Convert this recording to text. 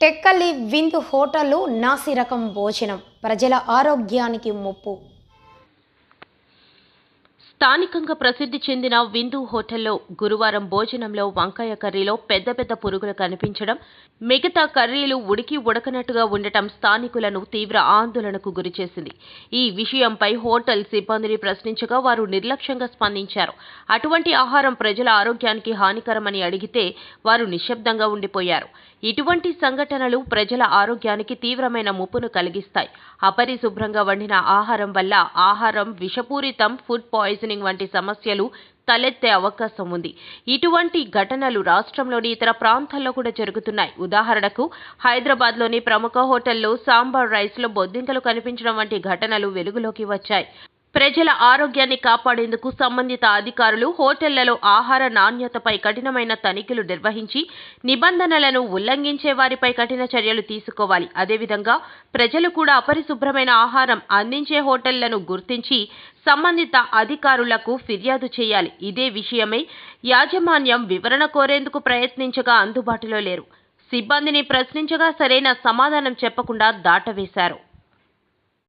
టెక్కలి విందు హోటలు నాసిరకం భోజనం. ప్రజల ఆరోగ్యానికి ముప్పు. స్థానికంగా ప్రసిద్ధి చెందిన విందు హోటల్లో గురువారం భోజనంలో వంకాయ కర్రీలో పెద్ద పెద్ద పురుగులు కనిపించడం మిగతా కర్రీలు ఉడికి ఉడకనట్టుగా ఉండటం స్థానికులను తీవ్ర ఆందోళనకు గురిచేసింది ఈ విషయంపై హోటల్ సిబ్బందిని ప్రశ్నించగా వారు నిర్లక్ష్యంగా స్పందించారు. అటువంటి ఆహారం ప్రజల ఆరోగ్యానికి హానికరమని అడిగితే వారు నిశ్శబ్దంగా ఉండిపోయారు. ఇటువంటి సంఘటనలు ప్రజల ఆరోగ్యానికి తీవ్రమైన ముప్పును కలిగిస్తాయి. అపరిశుభ్రంగా వండిన ఆహారం వల్ల ఆహారం విషపూరితం ఫుడ్ పాయిజన్ పాయిజనింగ్ వంటి సమస్యలు తలెత్తే అవకాశం ఉంది. ఇటువంటి ఘటనలు రాష్ట్రంలోని ఇతర ప్రాంతాల్లో కూడా జరుగుతున్నాయి. ఉదాహరణకు హైదరాబాద్లోని ప్రముఖ హోటల్లో సాంబార్ రైస్లో బొద్దింకలు కనిపించడం వంటి ఘటనలు వెలుగులోకి వచ్చాయి. ప్రజల ఆరోగ్యాన్ని కాపాడేందుకు సంబంధిత అధికారులు హోటళ్ళలో ఆహార నాణ్యతపై కఠినమైన తనిఖీలు నిర్వహించి నిబంధనలను ఉల్లంఘించే వారిపై కఠిన చర్యలు తీసుకోవాలి. అదేవిధంగా ప్రజలు కూడా అపరిశుభ్రమైన ఆహారం అందించే హోటళ్ళను గుర్తించి సంబంధిత అధికారులకు ఫిర్యాదు చేయాలి. ఇదే విషయమై యాజమాన్యం వివరణ కోరేందుకు ప్రయత్నించగా అందుబాటులో లేరు. సిబ్బందిని ప్రశ్నించగా సరైన సమాధానం చెప్పకుండా దాటవేశారు.